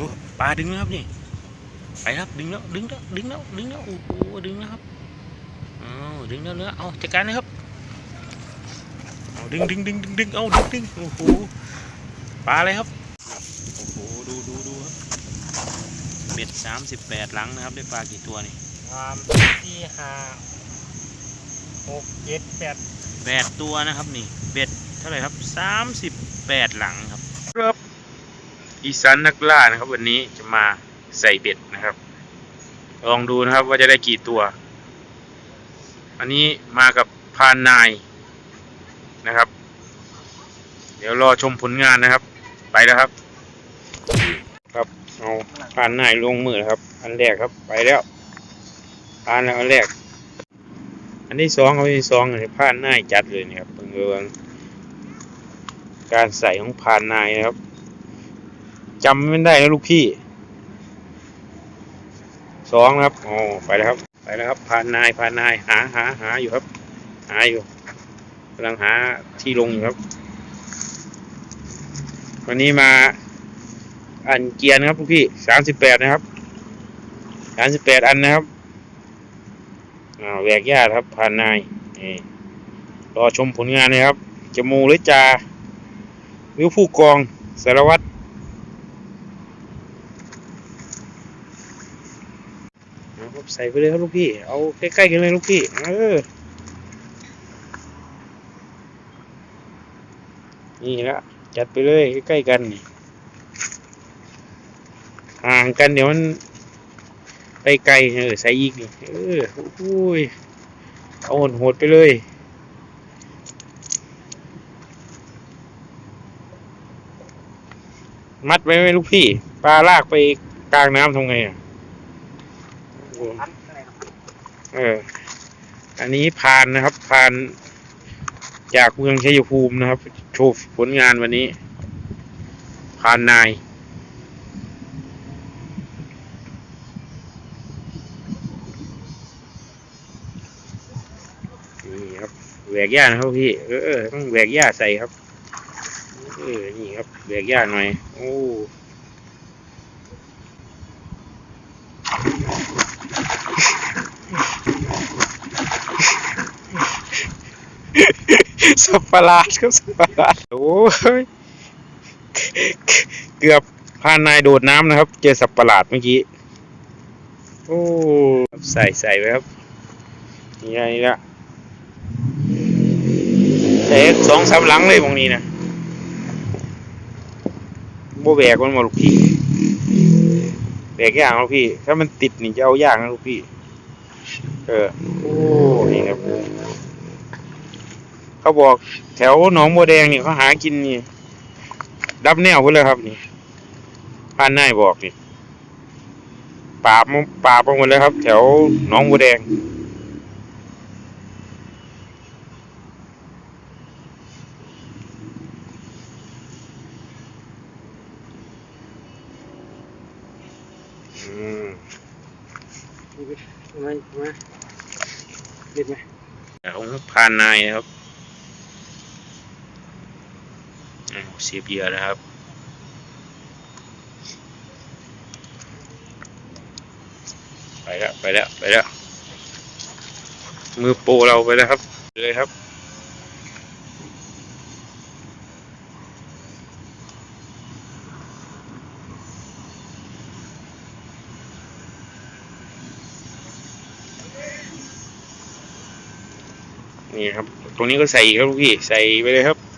ดูปลาดึงแล้วครับนี่ไปครับดึงแล้วดึงแล้วดึงแล้วดึงแล้วโอ้โหดึงแล้วครับอ้าวดึงแล้วเนื้อเอาจัดการนะครับเอาดึงดึงดึงดึงดึงเอาดึงดึงโอ้โหปลาอะไรครับโอ้โหดูดูดูครับเบ็ดสามสิบแปดหลังนะครับได้ปลากี่ตัวนี่สามสี่ห้าหกเจ็ดแปดแปดตัวนะครับนี่เบ็ดเท่าไหร่ครับสามสิบแปดหลังครับครับ อีสานนักล่านะครับ วันนี้จะมาใส่เบ็ดนะครับ ลองดูนะครับว่าจะได้กี่ตัว อันนี้มากับพานนายนะครับ เดี๋ยวรอชมผลงานนะครับ ไปแล้วครับ ครับเอาพานนายลงมือครับ อันแรกครับไปแล้วพานแล้วอันแรก อันที่สองเขาที่สองเนี่ยพานนายจัดเลยนะครับเพิ่งเรื่องการใส่ของพานนายนะครับ จำไม่ได้นะลูกพี่สองนะครับโอ้ไปแล้วครับ ไปแล้วครับพานนายพานนายหาหาหาอยู่ครับ หาอยู่กำลังหาที่ลงอยู่ครับ วันนี้มา อันเกียร์นะครับลูกพี่สามสิบแปดนะครับสามสิบแปดอันนะครับอ่าแหวกหญ้าครับพานนายนี่รอชมผลงานนะครับจมูหรือจาหรือผู้กองสารวัตร เอาครับ ใส่ไปเลยครับลูกพี่ เอาใกล้ๆกันเลยลูกพี่ เออ นี่ละจัดไปเลยใกล้ๆกันห่างกันเดี๋ยวมันไปไกลเออใส่อีกนี่เออโอ้ยเอาโหดๆไปเลยมัดไว้ไหมลูกพี่ปลาลากไปกลางน้ำทำไงอะโอ้ พันอะไรครับ เออ อันนี้พานนะครับ พานจากเมืองชัยภูมินะครับ โชว์ผลงานวันนี้ พานนายนี่ครับแหวกหญ้านะครับพี่ เออเออต้องแหวกหญ้าใส่ครับ เออ นี่ครับแหวกหญ้าหน่อย โอ้ สับประหลาดครับสับประหลาดโอ้ยเกือบพานายโดดน้ำนะครับ เจอสับประหลาดเมื่อกี้โอ้ใส่ใส่ไว้ครับนี่ไงนี่ละแต่สองสามหลังเลยตรงนี้นะโบแบกมันหมดลูกพี่แบกยากลูกพี่ ถ้ามันติดนี่จะเอายากนะลูกพี่ เออ โอ้ นี่ครับ เขาบอกแถวหนองบัวแดงนี่เขาหากินนี่ดับแนวไปเลยครับนี่ผ่านนายบอกนี่ปราบมาปราบไปหมดเลยครับ แถวหนองบัวแดงอืมทำไมทำไมเด็ดไหมของพานนายนะครับอ้าว เสียบเหยื่อนะครับไปแล้วไปแล้วไปแล้วมือโปเราไปแล้วครับเลยครับนี่ครับ ตรงนี้ก็ใส่ครับลูกพี่ ใส่ไปเลยครับ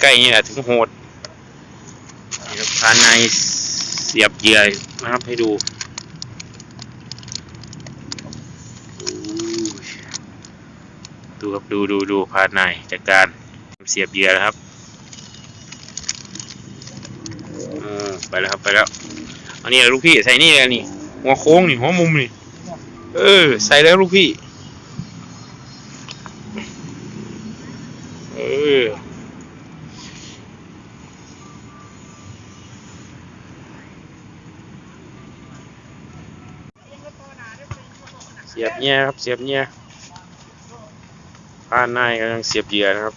ใกล้ๆนี่แหละถึงโหดนี่ครับพานในเสียบเหยื่อนะครับให้ดูดูครับดูดูดูพานในจากการเสียบเหยื่อนะครับอืมไปแล้วครับไปแล้ว อันนี้ลูกพี่ใส่นี่เลยนี่หัวโค้งนี่หัวมุมนี่ เออ ใส่แล้วลูกพี่ เออ เสียบเนี่ยครับเสียบเนี่ยผ่านนายกำลังเสียบเหยื่อนะครับ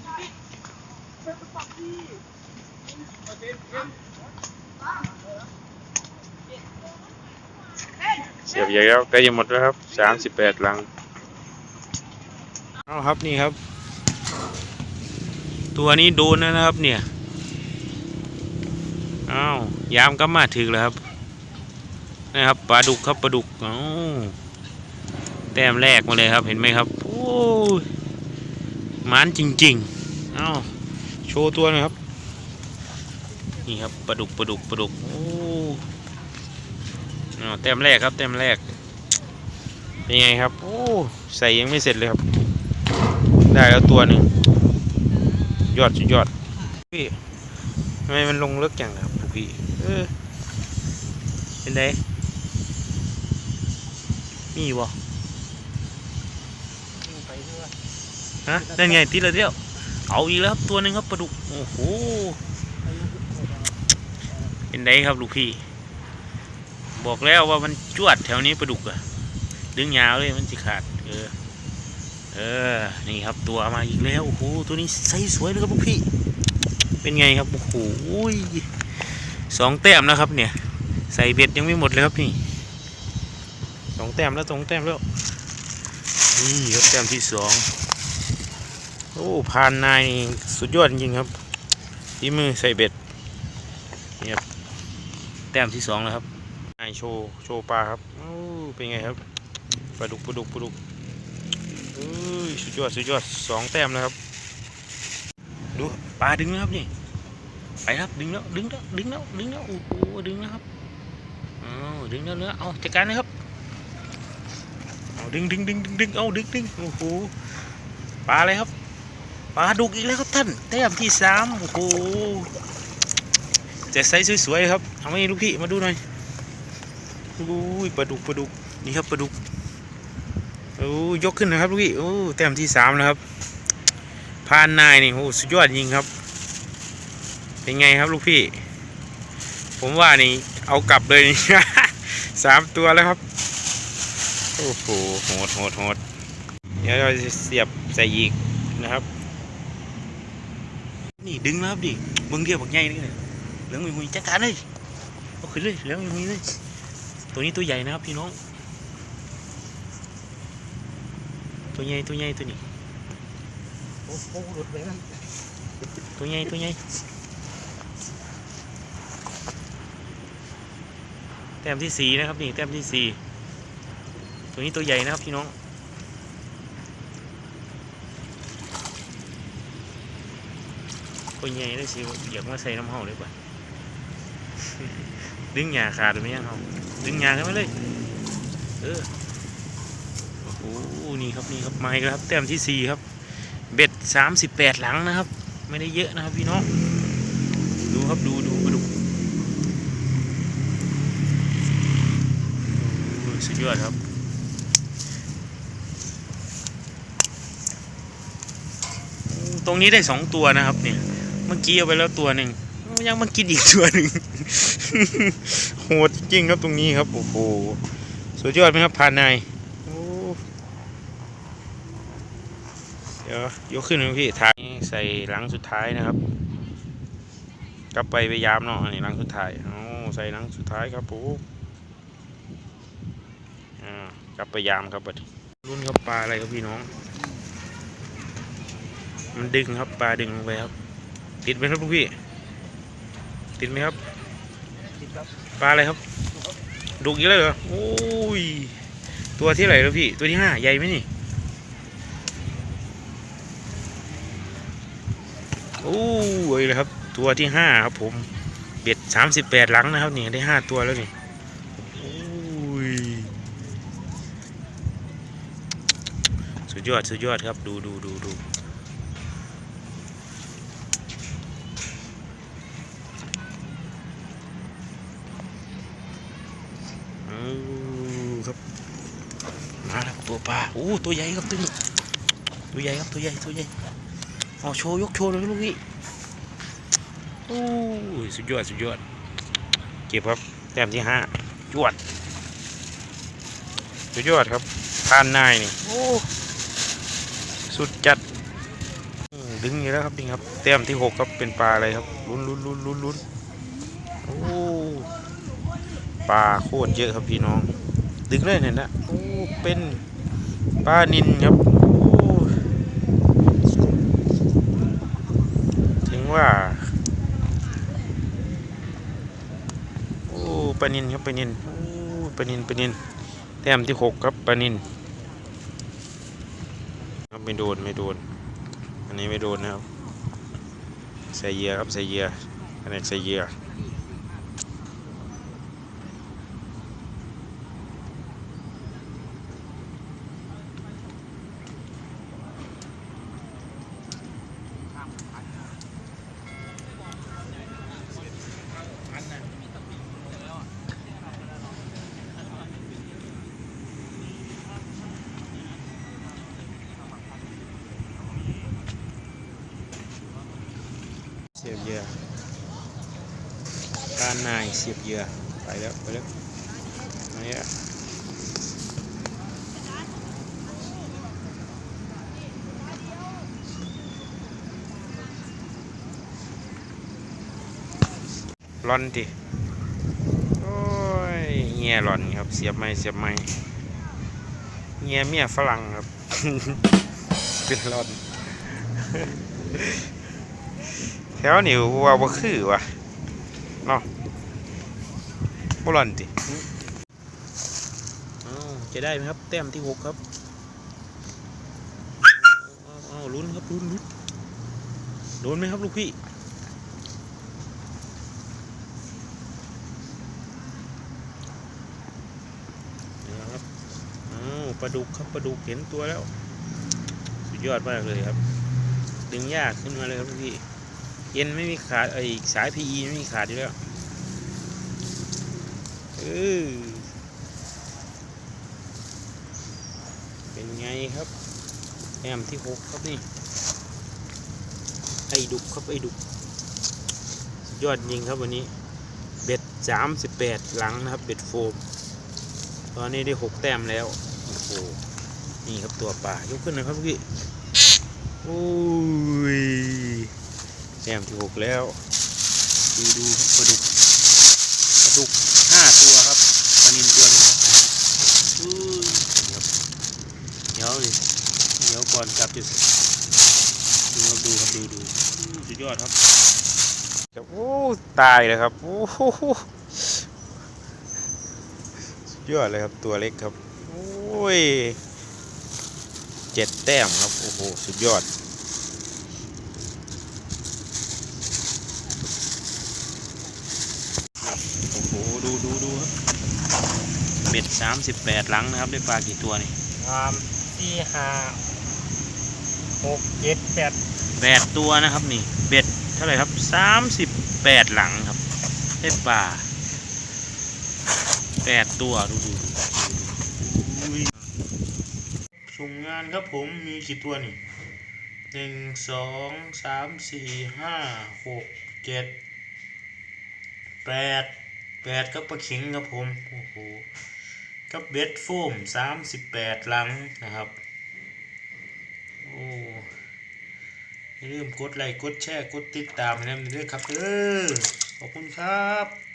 เสียบใหญ่อแล้วใกล้จะหมดแล้วครับสามสิบแปดลังเอาครับนี่ครับ ตัวนี้โดนนะครับเนี่ยอ้าวยามก็มาถึงแล้วครับนะครับปลาดุกครับปลาดุกอ้า แต้มแรกมาเลยครับเห็นไหมครับโอ้ยมันจริงๆเอ้าโชว์ตัวหน่อยครับ นี่ครับปลาดุกปลาดุกปลาดุกโอ้เอ้าแต้มแรกครับแต้มแรกเป็นไงครับโอ้ใส่ยังไม่เสร็จเลยครับ ได้แล้วตัวหนึ่งยอดสุดยอดพี่ทำไมมันลงเลิกจังครับพี่เออเป็นไงมีบ่ ไปด้วย ฮะนั่นไงทีละเดียวเอาอีกแล้วครับตัวหนึ่งครับปลาดุกโอ้โหเป็นไงครับลูกพี่ บอกแล้วว่ามันจวดแถวนี้ปลาดุกอะดึงยาวเลยมันจะขาด เออ เออ นี่ครับตัวมาอีกแล้วโอ้โหตัวนี้ใสสวยเลยครับลูกพี่ เป็นไงครับโอ้โหสองแต้มแล้วครับ เนี่ย ใส่เบ็ดยังไม่หมดเลยครับนี่สองแต้มแล้วสองแต้มแล้วนี่ครับแต้มที่สอง อ้พานนายสุดยอดจริงครับที่มือใส่เบ็ดนี่ครับแต้มที่สองแล้วครับนายโชว์โชว์ปลาครับโอ้เป็นไงครับปลาดุกปลาดุกปลาดุกเอ้ยสุดยอดสุดยอดสองแต้มแล้วครับ ดูปลาดึงนะครับนี่ไปครับดึงแล้วดึงแล้วดึงแล้วดึงแล้วโอ้โหดึงแล้วครับเอาดึงแล้วเนื้อเอาจัดการนะครับเอาดึงดึงดึงดึงดึงเอาดึงดึงโอ้โหปลาอะไรครับ ปลาดุกอีกแล้วครับท่านแต้มที่สามโอ้โหจะใส่สวยๆครับเอามาให้ลูกพี่มาดูหน่อยโอ้ยปลาดุกปลาดุกนี่ครับปลาดุกโอ้ยกขึ้นนะครับลูกพี่โอ้แต้มที่สามแล้วครับพานนายนี่โอ้สุดยอดจริงครับ เป็นไงครับลูกพี่ ผมว่านี่เอากลับเลยนี่สามตัวแล้วครับโอ้โหโหดโหดโหดเดี๋ยวเราจะเสียบใส่อีกนะครับ นี่ดึงแล้วครับดิเบิ้งเดียวบักใหญ่นี่เลยเหลืองหุยๆจัดการเลยเอาขึ้นเลยเหลืองหุยๆเลยตัวนี้ตัวใหญ่นะครับพี่น้อง ตัวใหญ่ตัวใหญ่ตัวนี้โอ้โหหลุดไปนั่นตัวใหญ่ตัวใหญ่แต้มที่สี่นะครับนี่แต้มที่สี่ตัวนี้ตัวใหญ่นะครับพี่น้อง ตัวใหญ่ได้สิอยากมาใส่น้ำเห่าเลยป่ะดึงหยาขาดหรือไม่ยังเห่าดึงหยาขึ้นมาเลย เออโอ้โหนี่ครับนี่ครับไม้ครับแต้มที่สี่ครับ เบ็ดสามสิบแปดหลังนะครับ ไม่ได้เยอะนะครับพี่น้องดูครับดูดูมาดูโอ้ยสุดยอดครับตรงนี้ได้สองตัวนะครับเนี่ย มื่อกี้เอาไปแล้วตัวหนึ่งยังมากินอีกตัวหนึ่งโหดจริงๆครับตรงนี้ครับ โอ้โหสุดยอดไหมครับพานนายโอ้เดี๋ยวยกขึ้นนะพี่ทางนี้ใส่หลังสุดท้ายนะครับกลับไปพยายามเนาะอันนี้หลังสุดท้ายเอาใส่หลังสุดท้ายครับผมอ่ากลับไปยามครับบัดนี้รุ่นครับปลาอะไรครับพี่น้อง มันดึงครับปลาดึงลงไปครับ ติดไหมครับลูกพี่ ติดไหมครับติดครับปลาอะไรครับ ดุกอีกแล้วเหรอโอ้ย ตัวที่ไหนแล้วพี่ ตัวที่ห้าใหญ่ไหมนี่ โอ้ยเลยครับ ตัวที่ห้าครับผม เบ็ดสามสิบแปดหลังนะครับนี่ได้ห้าตัวแล้วนี่โอ้ยสุดยอด สุดยอดครับ ดูดูดูดูเอาครับ มาแล้วตัวปลาโอ้ตัวใหญ่ครับตัวนี้ตัวใหญ่ครับตัวใหญ่ตัวใหญ่เอาโชว์ยกโชว์เลยลูกพี่โอ้ยสุดยอดสุดยอดเก็บครับแต้มที่ห้าจวดสุดยอดครับทานนายนี่โอ้สุดจัดอืมดึงอยู่แล้วครับดึงครับแต้มที่หกครับเป็นปลาอะไรครับลุ้นลุ้นลุ้นลุ้นลุ้นโอ้ปลาโคตรเยอะครับพี่น้อง ดึงเลยเนี่ยนะโอ้ เป็นปลานินครับถึงว่า โอ้ปลานินครับปลานินโอ้ปลานินปลานินแต้มที่หกครับปลานินครับไม่โดนไม่โดน อันนี้ไม่โดนนะครับใส่เยื่อครับใส่เยื่ออันนี้ใส่เยื่อเสียบเหยื่อการนายเสียบเหยื่อไปแล้วไปแล้วมาเนี่ยร่อนดิโอ้ยเงียร่อนครับ เสียบไม้เสียบไม้เงียเมียฝรั่งครับ เป็นร่อน แถวนี้ว่าบ่คือวะเนาะ บอนติอ้าวจะได้ไหมครับ แต้มที่หกครับอ้าวอ้าวลุ้นครับลุ้นลุ้นโดนไหมครับลูกพี่นี่ครับอ้าวปลาดุกครับปลาดุกเห็นตัวแล้ว สุดยอดมากเลยครับ ดึงยากขึ้นมาเลยครับลูกพี่ เย็นไม่มีขาดไอสาย PE ไม่มีขาดอยู่แล้ว เป็นไงครับแอมที่หกครับนี่ ไอดุกครับไอดุก ยอดจริงครับวันนี้ เบ็ดสามสิบแปดหลังนะครับ เบ็ดโฟม ตอนนี้ได้หกแต้มแล้ว โอ้โห นี่ครับตัวป่ายกขึ้นหนะครับพี่โอ้ยแต้มที่หกแล้ว ดูดูครับปลาดุกปลาดุกห้าตัวครับปลานินตัวหนึงครับอุ้ยนี่ครับเดี๋ยวดิเดี๋ยวก่อนกลับจะดูครับดูครับดูดูอู้สุดยอดครับครับโอ้ตายเลยครับโอ้โหสุดยอดเลยครับตัวเล็กครับโอ้ยเจ็ดแต้มครับโอ้โหสุดยอดโอ้โหดูดูดูครับเบ็ดสามสิบแปดหลังนะครับได้ปลากี่ตัวนี่สามสี่ห้า หกเจ็ดแปดแปดตัวนะครับนี่เบ็ดเท่าไหร่ครับสามสิบแปดหลังครับได้ปลาแปดตัวดูดูดส่งงานครับผมมีกี่ตัวนี่หนึ่งสองสามสี่ห้าหกเจ็ดแปดแปดก็ปลาเข็งครับผมโอ้โหกับเบ็ดโฟมสามสิบแปดหลังนะครับ โอ้อย่า ลืมกดไลค์กดแชร์กดติดตามให้นะด้วยครับเออขอบคุณครับ